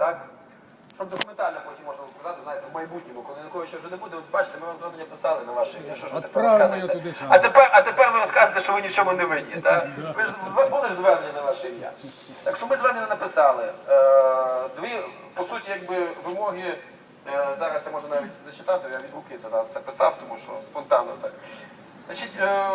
так? Щоб документально потім можна було сказати, знаєте, в майбутньому, коли ще вже не буде, от бачите, ми вам звернення писали на ваше ім'я. Що ж ви тепер розказуєте? А тепер, а тепер ви розказуєте, що ви ні в чому не винні. Так? Ви ж ви були ж звернення на ваше ім'я. Так що ми звернення написали. Е, дві, по суті, якби вимоги. е, Зараз я можу навіть зачитати, я від руки це зараз все писав, тому що спонтанно так. Значить, е,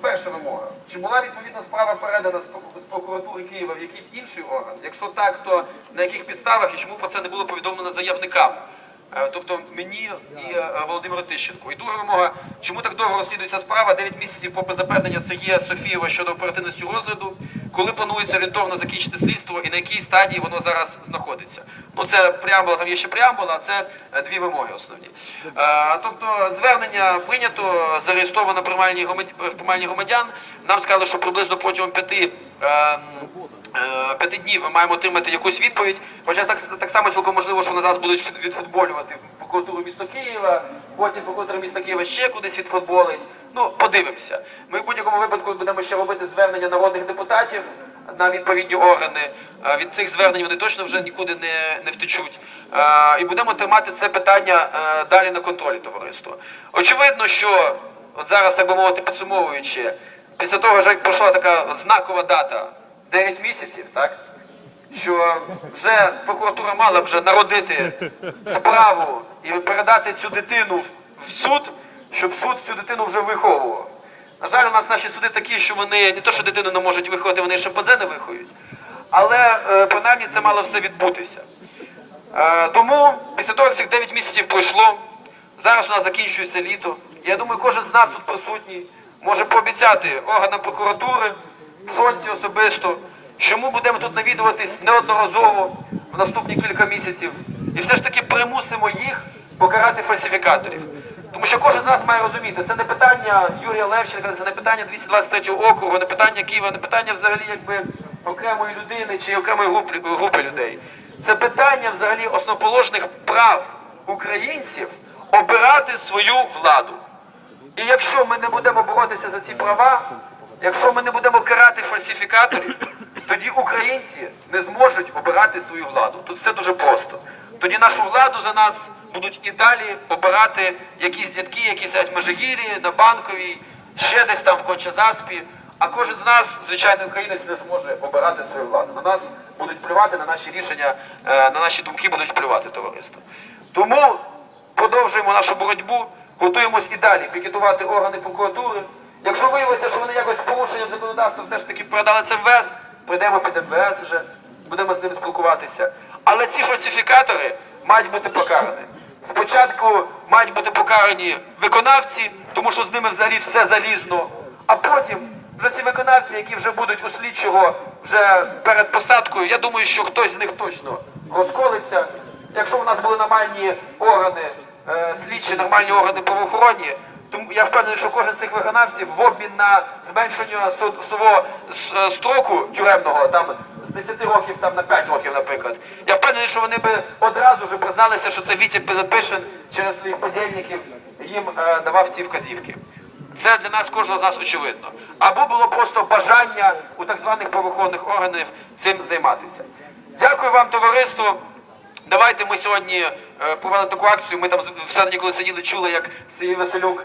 перша вимога. Чи була відповідна справа передана з прокуратури Києва в якийсь інший орган? Якщо так, то на яких підставах і чому про це не було повідомлено заявникам? Е, Тобто мені і е, Володимиру Тищенку. І друга вимога, чому так довго розслідується справа 9 місяців попри запевнення Сергія Софієва щодо оперативності розгляду, коли планується орієнтовно закінчити слідство і на якій стадії воно зараз знаходиться? Ну це преамбула, там є ще преамбула, а це е, дві вимоги основні. Е, Тобто звернення прийнято, зареєстровано приймальні громадян. Нам сказали, що приблизно протягом п'яти. Е, п'яти днів ми маємо отримати якусь відповідь. Хоча так, так само цілком можливо, що вони зараз будуть відфутболювати прокуратуру міста Києва, потім прокуратура міста Києва ще кудись відфутболить. Ну, подивимося. Ми в будь-якому випадку будемо ще робити звернення народних депутатів на відповідні органи. Е, Від цих звернень вони точно вже нікуди не, не втечуть. Е, І будемо тримати це питання е, далі на контролі товариства. Очевидно, що от зараз, так би мовити, підсумовуючи, після того, як пройшла така знакова дата 9 місяців, так? Що вже прокуратура мала вже народити справу і передати цю дитину в суд, щоб суд цю дитину вже виховував. На жаль, у нас наші суди такі, що вони не то, що дитину не можуть виховати, вони шимпанзе не виховують. Але е, принаймні це мало все відбутися. Е, тому після того, як цих 9 місяців пройшло, зараз у нас закінчується літо. Я думаю, кожен з нас тут присутній може пообіцяти органам прокуратури, Шонці особисто, що ми будемо тут навідуватись неодноразово в наступні кілька місяців і все ж таки примусимо їх покарати фальсифікаторів. Тому що кожен з нас має розуміти, це не питання Юрія Левченка, це не питання 223 округу, не питання Києва, не питання взагалі якби окремої людини чи окремої групи людей. Це питання взагалі основоположних прав українців обирати свою владу. І якщо ми не будемо боротися за ці права, якщо ми не будемо карати фальсифікаторів, тоді українці не зможуть обирати свою владу. Тут все дуже просто. Тоді нашу владу за нас будуть і далі обирати якісь дядьки, які сидять в Межигір'ї, на Банковій, ще десь там в Кончазаспі. А кожен з нас, звичайний українець, не зможе обирати свою владу. На нас будуть плювати, на наші рішення, е, на наші думки будуть плювати товариство. Тому продовжуємо нашу боротьбу, готуємось і далі пікетувати органи прокуратури. Якщо виявиться, що вони якось порушенням законодавства все ж таки передали це МВС, прийдемо під МВС вже, будемо з ними спілкуватися. Але ці фальсифікатори мають бути покарані. Спочатку мають бути покарані виконавці, тому що з ними взагалі все залізно, а потім вже ці виконавці, які вже будуть у слідчого вже перед посадкою, я думаю, що хтось з них точно розколиться. Якщо у нас були нормальні органи, е, слідчі, нормальні органи правоохоронні, тому я впевнений, що кожен з цих виконавців в обмін на зменшення свого е, строку тюремного там з 10 років там на 5 років, наприклад. Я впевнений, що вони би одразу ж призналися, що це Вітя Пилипишин через своїх подільників їм е, давав ці вказівки. Це для нас кожного з нас очевидно. Або було просто бажання у так званих правоохоронних органів цим займатися. Дякую вам, товариство. Давайте ми сьогодні е, провели таку акцію. Ми там з- всередині, коли сиділи, чули, як Сергій Василюк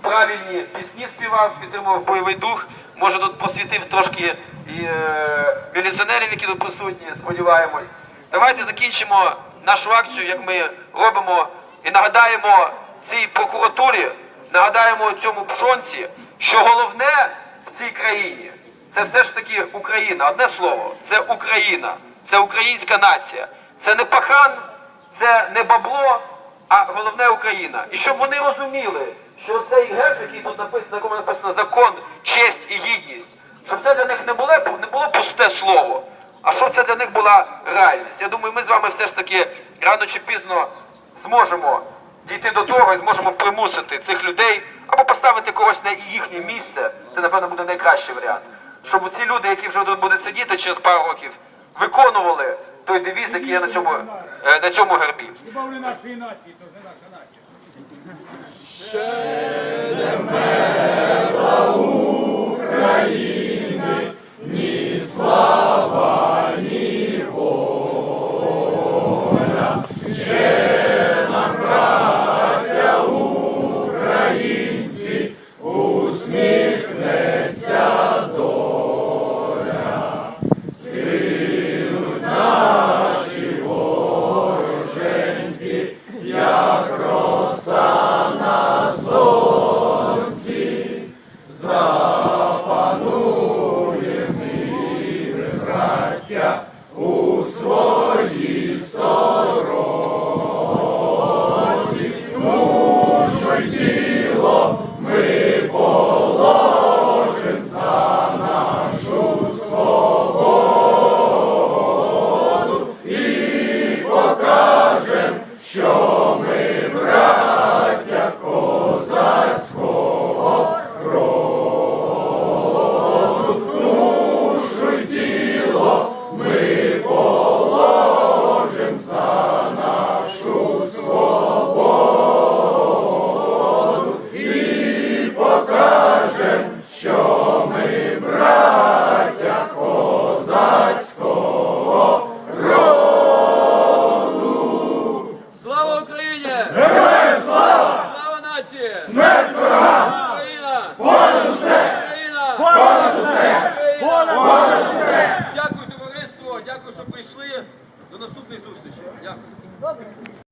правильні пісні співав, підтримував бойовий дух. Може тут просвітив трошки і е, міліціонерів, які тут присутні, сподіваємось. Давайте закінчимо нашу акцію, як ми робимо, і нагадаємо цій прокуратурі, нагадаємо цьому пшонці, що головне в цій країні це все ж таки Україна. Одне слово, це Україна, це українська нація. Це не пахан, це не бабло, а головне Україна. І щоб вони розуміли, що цей герб, який тут написано, на якому написано закон, честь і гідність, щоб це для них не було, не було пусте слово, а щоб це для них була реальність. Я думаю, ми з вами все ж таки рано чи пізно зможемо дійти до того і зможемо примусити цих людей або поставити когось на їхнє місце. Це, напевно, буде найкращий варіант. Щоб ці люди, які вже тут будуть сидіти через пару років, виконували той девіз, який є на цьому, е, на цьому гербі. Хіба вони нашої нації, то не наша нація. Ще не нації! Смерть ворогам! Україна! Понад усе! Україна! Понад усе! Понад усе! Дякую товариство, дякую, що прийшли. До наступної зустрічі. Дякую.